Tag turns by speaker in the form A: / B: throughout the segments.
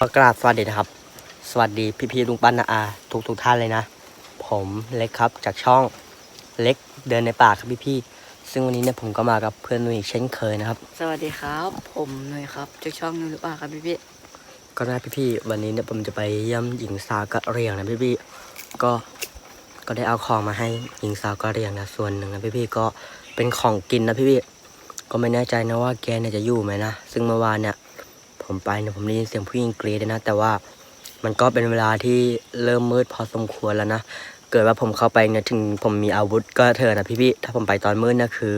A: ก็กราบสวัสดีนะครับ สวัสดีพี่พี่ๆลุงปั้นนาอา ทุกทุกๆท่านเลยนะ ผมเล็กครับจากช่องเล็กเดินในป่าครับพี่พี่ๆซึ่งวันนี้เนี่ยผมก็มากับเพื่อนนุ่ยเช่นเคยนะครับ
B: สวัสดีครับ ผมหนุ่ยครับจากช่องนุ่ยหรือเปล่าครับพี่พี่
A: ก็นะพี่พี่ๆวันนี้เนี่ยผมจะไปเยี่ยมหญิงสาวกะเหรียงนะพี่พี่ๆก็ก็ได้เอาของมาให้หญิงสาวกะเหรียงนะส่วนหนึ่งนะพี่พี่ๆก็เป็นของกินนะพี่พี่ๆก็ไม่แน่ใจนะว่าแกเนี่ยจะอยู่ไหมนะซึ่งเมื่อวานเนี่ย ผมไปเนี่ยผมได้ยินเสียงผู้หญิงกรีดเลยนะ แต่ว่ามันก็เป็นเวลาที่เริ่มมืดพอสมควรแล้วนะ เกิดว่าผมเข้าไปเนี่ยถึงผมมีอาวุธก็เถอะนะพี่ๆถ้าผมไปตอนมืดนี่ยคือ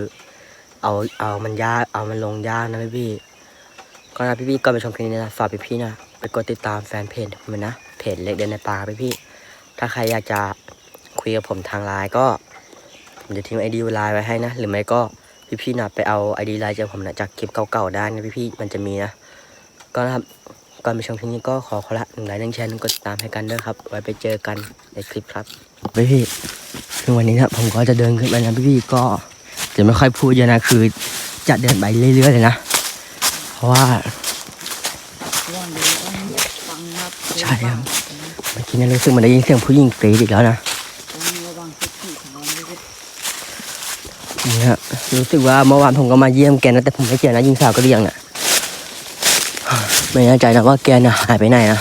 A: เอาเอามันยากเอามันลงยากนะพี่ๆก็นะพี่ๆก็ไปชมคลิปนี้นะฝากพี่ๆนะไปกดติดตามแฟนเพจผมนะเพจเล็กเดินในป่าพี่ๆถ้าใครอยากจะคุยกับผมทางไลน์ก็ผมจะทิ้งไอดีไลน์ไว้ให้นะ หรือไม่ก็พี่ๆนะไปเอาไอดีไลน์จากผมนะจากคลิปเก่าๆได้นะพี่ๆมันจะมีนะ ก็นะครับ ก่อนไปชมคลิปนี้ก็ขอขอละหนึ่งไลค์หนึ่งแชร์หนึ่งกดติดตามให้กันด้วยครับ ไว้ไปเจอกันในคลิปครับพี่พี่คือวันนี้นะผมก็จะเดินขึ้นไปนะพี่พี่ก็จะไม่ค่อยพูดเยอะนะคือ จะเดินไปเรื่อยๆเลยนะ เพราะว่าใช่ครับเมื่อกี้นี่รู้สึกมันได้ยินเสียงผู้หญิงกรีดอีกแล้วนะ
B: เนี่
A: ฮะรู้สึกว่าเมื่อวานผมก็มาเยี่ยมแกนะแต่ผมไม่เจอนะยิงสาวก็เรียงอะ ไม่แน่ใจนะว่าแกน่ะหายไปไหนนะ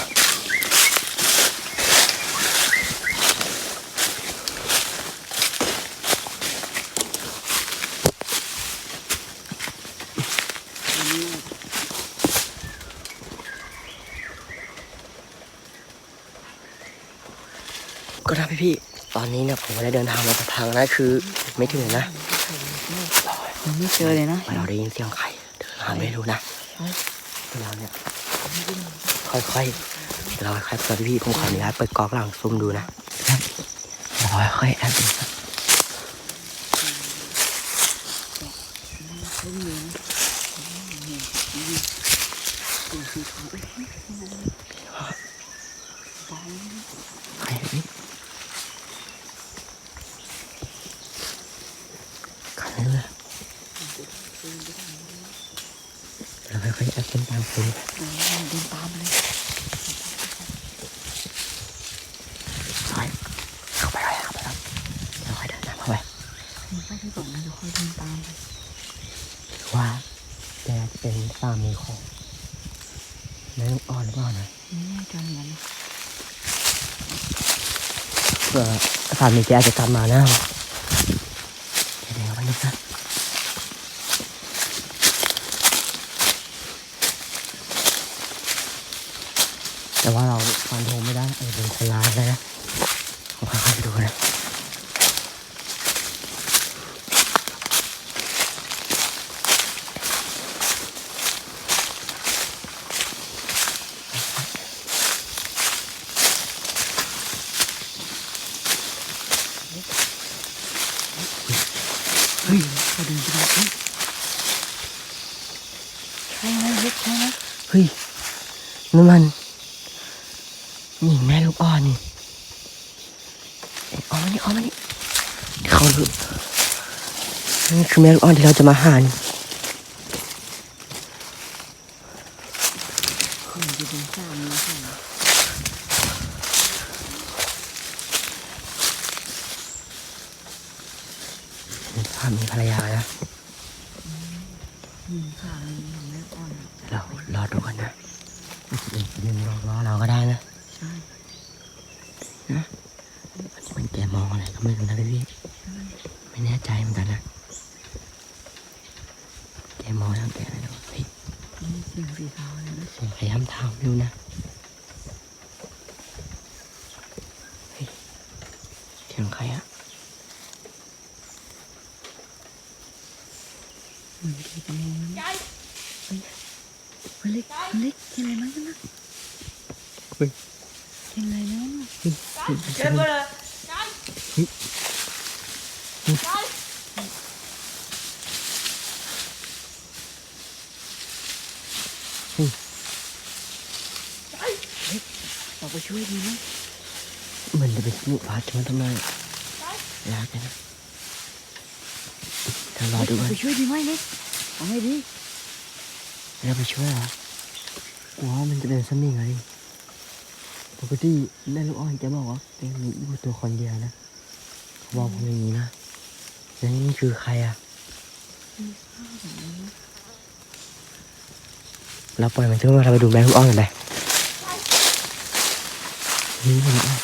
A: ก็นะพี่พี่ๆตอนนี้เนี่ยผมก็ได้เดินทางมาสักพักนะคือ ไม่ถึงเลยนะ
B: ยังไม่เจอเลยนะ
A: เราได้ยินเสียงใครเดินมาไม่รู้นะ เราเนี่ย ค่อยๆ เดี๋ยวเราค่อยๆเปิดพี่ผมขออนุญาตเปิดกล้องหลังซูมดูนะเราค่อยๆแอบดูนะใครนี่ใครเลยเราค่อยๆแอบเส้นตามซูม
B: เดินตามเลย
A: ซอยเข้าไปเลยเข้าไปแล้วเราค่อยเดินตามเข้าไป
B: ไปที่ก่อนนะเดี๋ยวค่อยเดินตามไป
A: ว่าแกจะเป็นสามีของแม่ลูกอ่อนหรือเปล่านะ
B: ไม่แน่ใจเหมือนกันนะ
A: เผื่อสามีแกอาจจะกลับมานะเดี๋ยวๆวันนี้นะแต่ว่าเราฟันธงไม่ได้อาจจะเป็นคนร้ายก็ได้นะผมค่อยๆไปดูนะเฮ้ย
B: เขาเดินไปดูเอ้ยใช่ไหมเล็กใช่ไหม
A: เฮ้ย นั่นมันหญิงแม่ลูกอ่อนนี่เอ้ยเอ๋อมานี่เอ๋อมานี่เขาดูนี่คือแม่ลูกอ่อนที่เราจะมาหานี่
B: เขาจะเป็นสามีของ
A: เป็นสามีภรรยานะ
B: หญิงสามีของแม่อ่อน
A: เรารอดูกันนะ ยืนรอรอเราก็ได้นะ
B: ใช่
A: มันแกมองอะไรก็ไม่รู้นะพี่ไม่แน่ใจเหมือนกันนะแกมองแล้วแกอะไรนะเฮ้ย
B: มีเสียงสีเทาเลยนะ
A: เสียงพยายามถามอยู่นะเฮ้ยเสียงใครอะ
B: เหมือนที่จะมองนะเฮ้ย เฮ้ยเล็กเล็กกินอะไรมั้งนะ
A: เฮ้ย
B: กินอะไรแล้วนะ
C: Kijk maar. Kijk. Kijk.
B: เราไปช่วยดีไหม
A: เหมือนจะเป็นลูกพาชวนทำไมลากันนะถ้ารอดูกัน
B: ไปช่วยดีไหมเล็กเอาไงดี
A: เราไปช่วยเหรอ กลัวว่ามันจะเป็นสมิงอะไงปกติแม่ลูกอ้อนแกบอกว่าแกมีอยู่ตัวคนเดียวนะเขาบอกผมอย่างนี้นะแล้วนี่คือใครอะเราปล่อยมันเถอะเราไปดูแม่ลูกอ้อนกันไปนี่ม่ลูกอ้อน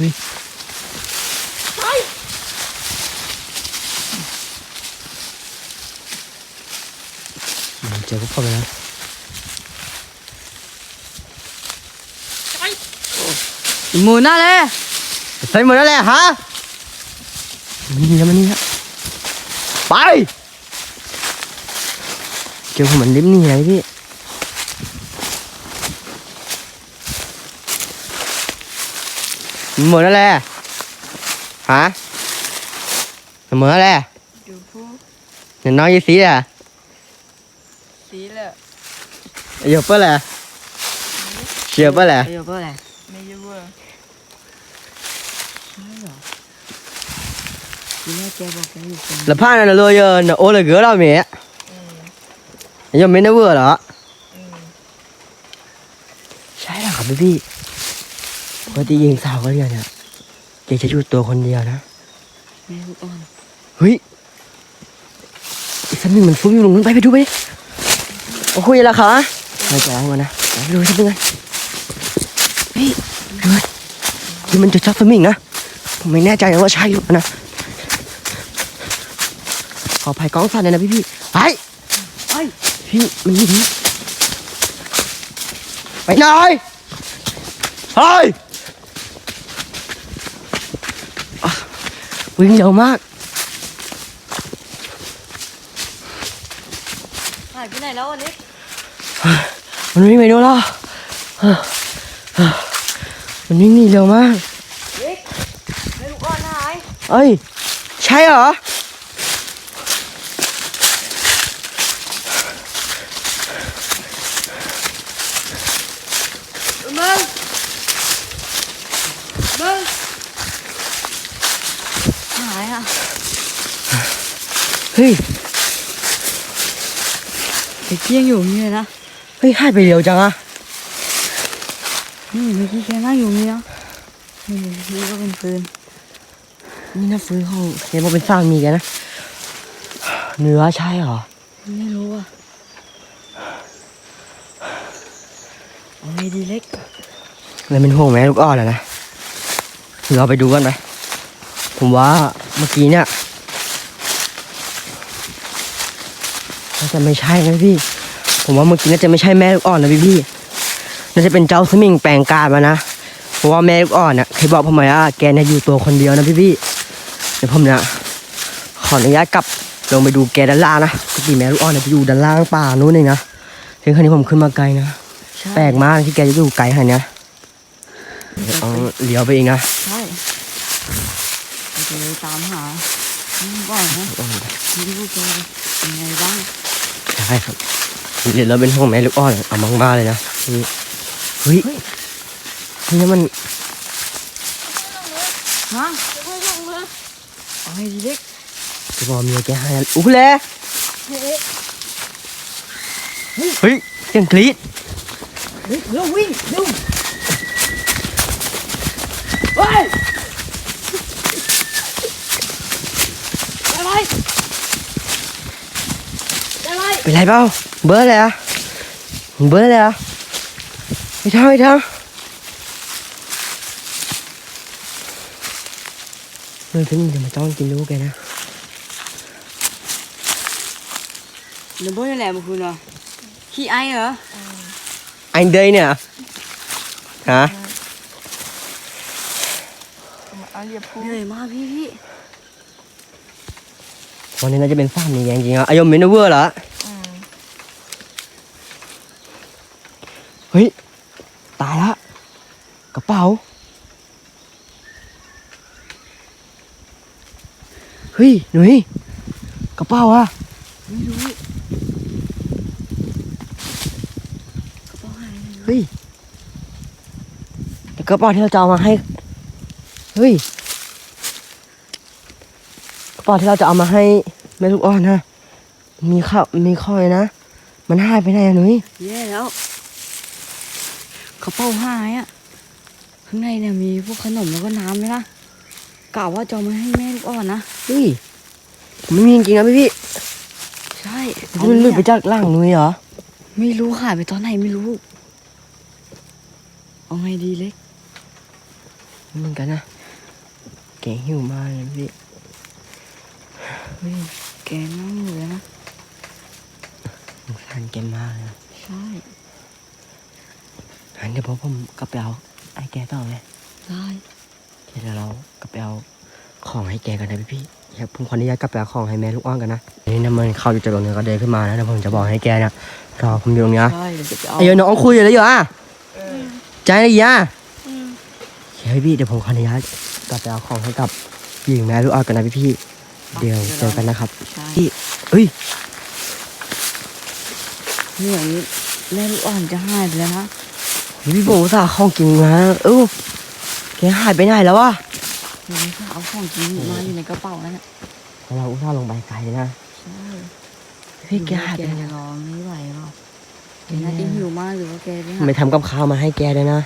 A: นี่เจอพวกเขาไปแล้ว
B: หมูน่าเลย
A: ใส่หมดแล้วแหละฮะมันนี่แล้วมันนี่แล้วไปเจอผมมือนลิฟต์นี่ไงพี่ หมดแล้วแหละฮะหมดแล้วแหละ
B: ดูผู้
A: เดี๋ยวน้องยี่สีอะ
B: สีเลย
A: อายุเปล่าแหละเชียวเปล่าแหละ
B: อายุเท่าไหร่
C: ไม่เยอะเว้ย
B: ใช่เหรอทีแรกแกบอกแกอยู่คน
A: แล้วผ้านั่นเลยเออเนอะโอ้เลยเกือเราเมีย
C: อืม
A: อายุไม่ได้เวอร์เหรอ
C: อืม
A: ใช่แล้วครับพี่พี่ปกติยิงสาวก็เรียนเนี่ยแกจะอยู่ตัวคนเดียวนะ
B: แม่ลูกอ่อน
A: เฮ้ยอีกสักหนึ่งมันฟุ้งอยู่ตรงนู้นไปไปดูไปดิโอ้คุยแล้วคะไม่จะเอามานะไปดูสักหนึ่งกันเฮ้ยเฮ้ยนี่มันจะจับสมิงนะผมไม่แน่ใจนะว่าใช่หรือเปล่านะขออภัยกล้องสั่นเลยนะพี่พี่ไป
B: ไอ้ย
A: พี่มันหนีไปหน่อยเฮ้ยอะ วิ่งเร็วมาก
B: หายไปไหนแล้ววันนี้
A: มันวิ่งไปดูแล้วมันวิ่งหนีเร็วมาก
B: เด็กแม่ลูกอ่อนหาย
A: เอ้ย ใช่เหรอ
B: มึงมึงหายอะ
A: เฮ้ย
B: ไอ้เกี้ยงอยู่นี่เลยนะ
A: เฮ้ยหายไปเร็วจังอะ
B: นี่เมื่อกี้แกนั่งอยู่นี่นะนี่นี่ก็เป็นปืน
A: นี่นะฟื้นห้องเห็นว่าเป็นสร้างมีกันนะ เนื้อใช่เหรอ
B: ไม่รู้อะเอาไงดีเล็ก
A: เลยเป็นห่วงแม่ลูกอ้อนอะนะเราไปดูกันไปผมว่าเมื่อกี้เนี่ย น่าจะไม่ใช่นะพี่ ผมว่าเมื่อกี้น่าจะไม่ใช่แม่ลูกอ่อนนะพี่พี่น่าจะเป็นเจ้าสมิงแปลงกายมานะเพราะว่าแม่ลูกอ่อนเนี่ยเคยบอกผมมาว่าแกเนี่ยอยู่ตัวคนเดียวนะพี่พี่เดี๋ยวผมเนี่ยขออนุญาตกลับลงไปดูแกด้านล่างนะปกติแม่ลูกอ่อนเนี่ยจะอยู่ด้านล่างป่านู้นเองนะถึงครั้นี้ผมขึ้นมาไกลนะ
B: ใช่
A: แปลกมากที่แกจะอยู่ไกลขนาดเนี้ยเดี๋ยวต้องเลี้ยวไปเองนะ
B: ใช่เราจะไปตามหานี่ก่อนนะนี่พวกแกเป็นไงบ้าง
A: ใช่ครับเดี๋ยวเราเป็นห่วงแม่ลูกอ่อนเอามากๆเลยนะนี่เฮ้ยนี่มัน
B: ฮะ
C: จะไม่ลงเลย
B: เอาไงดีเล็ก
A: จะบอกเมียแกให้นะอู้แล
C: เฮ้ย
A: เฮ้ยเสียงกรี๊ด
B: เฮ้ยเร็ววิ่งเร็ว
C: เฮ้ยอะไรอะไร
A: เป็นไรเปล่าเบอร์อะไรอะเบอร์อะไรอะไม่เท่าไม่เท่าเรื่องที่มึงจะมาจ้องกินลูกแกนะ
B: เดี๋ยวบ่ได้แหละมึงคุณเหรอขี้ไอเหรอ
A: anh đây nè hả
C: เอาเหยียบพู
B: เหนื่อยมากพี่พี่
A: วันนี้น่าจะเป็นฟ้ามีแกจริงๆอะอายมมินเวอร์เหรอ
C: อืม
A: เฮ้ย ตายละกระเป๋า เฮ้ย หนุ่ยกระเป๋าอะ
B: ไม่รู้กระเป๋าหายไปไหน
A: เฮ้ยแต่กระเป๋าที่เราจะเอามาให้ เฮ้ย กระเป๋าที่เราจะเอามาให้แม่ลูกอ่อนนะ มีข้าวมีข้อยนะ มันหายไปไหนอะหนุ่ย
B: แย่แล้ว กระเป๋าหายอะข้างในเนี่ยมีพวกขนมแล้วก็น้ำไหมล่ะกะว่าจะเอามาให้แม่ลูกอ่อนนะ
A: เฮ้ยผมไม่มีจริงๆนะพี่พี่
B: ใช่
A: มันหลุดไปจากร่างหนุ่ยเหรอ
B: ไม่รู้หายไปตอนไหนไม่รู้ เอาไงดีเล็ก
A: เหมือนกันนะแกหิวมากเลยพี่
B: เฮ้ยแกนั่งอยู่เลยนะ
A: สงสารแกมากเลยนะ
B: ใช่
A: งั้นเดี๋ยวพวกผมกลับไปเอาไอ้แกต่อไหม
B: ได้
A: เดี๋ยวเรากลับไปเอาของให้แกกันนะพี่พี่เดี๋ยวผมขออนุญาตกลับไปเอาของให้แม่ลูกอ้อนกันนะนี่น้ำมันเข้าอยู่จากตรงนี้ก็เดินขึ้นมานะเดี๋ยวผมจะบอกให้แกเนี่ยรอผมอยู่ตรงนี้นะ
B: ใช่เดี๋ยวจะไปเอา
A: ไอ้เดี๋ยวน้องคุยอยู่แล้วอยู่อะใจอะไรอะเฮ้ยพี่เดี๋ยวผมขออนุญาตกลับไปเอาของให้กับหญิงแม่ลูกอ้อนกันนะพี่พี่เดี๋ยวเจอกันนะครับ
B: ใช่
A: พี่เอ้ย
B: เหมือนแม่ลูกอ่อนจะหายไปแล้วนะ
A: พี่ผมอุตส่าห์ของกินมาเออแกหายไปไหนแล้ววะ
B: เดี๋ยวนี้ก็เอาของกินมาอยู่ในกระเป๋านั่นแหละ
A: เราอุตส่าห์ลงไปไกลเลยนะ
B: ใช่
A: พี่แกหาย
B: แก
A: ไปไหน
B: จะรอไม่ไหวหรอกแกน่าจะหิวมากหรือว่าแกไปหา
A: ไม่ทำกับข้าวมาให้แกเลยนะ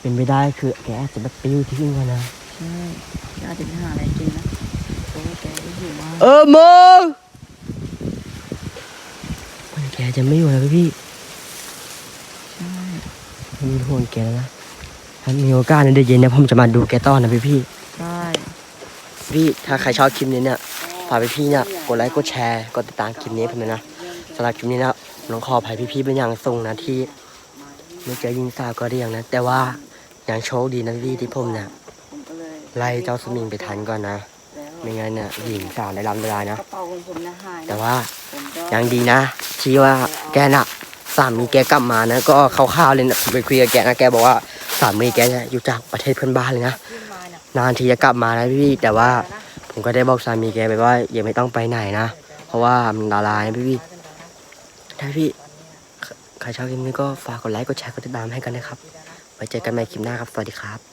A: เป็นไปได้คือแกอาจจะแบบไปอยู่ที่อื่นก่อนนะ
B: ใช่แกอาจจะไปหาอะไรกินนะเพราะว่าแกก็หิวมาก
A: เออมึงมันแกจะไม่อยู่แล้วพี่
B: ใช่
A: มีห่วงแกแล้วนะถ้ามีโอกาสในเดือนเย็นเนี่ยผมจะมาดูแกต่อนะพี่พี่
B: ใช่
A: พี่ถ้าใครชอบคลิปนี้เนี่ยฝากพี่พี่เนี่ยกดไลค์กดแชร์กดติดตามคลิปนี้ผมเลยนะสำหรับคลิปนี้นะน้องขออภัยพี่พี่ๆเป็นอย่างสูงนะที่ไม่เจอยิงสาวก็เรียงนะ แต่ว่ายังโชคดีนะพี่ที่ผมเนี่ย
B: ผมก็เลย
A: ไล่เจ้าสมิงไปทันก่อนนะ
B: แล้ว
A: ไม่งั้นเนี่ยหญิงสาวในลำเวลายนะ
B: กระเป๋าของผมนะหาย
A: แต่
B: นะ
A: ว่า
B: ผมก็
A: ยังดีนะที่ว่าแกน่ะ สามีแกกลับมานะ ก็เขาข่าวๆเลยนะผมไปคุยกับแกนะแกบอกว่าสามีแกเนี่ยอยู่จากประเทศเพื่อนบ้านเลยนะ
B: นานี่ย
A: นานทีจะกลับมานะพี่แต่ว่าผมก็ได้บอกสามีแกไปว่าอย่าไม่ต้องไปไหนนะเพราะว่ามันดารายนะพี่พี่ถ้าพี่ใครชอบคลิปนี้ก็ฝากกดไลค์กดแชร์กดติดตามให้กันนะครับไว้เจอกันใหม่คลิปหน้าครับสวัสดีครับ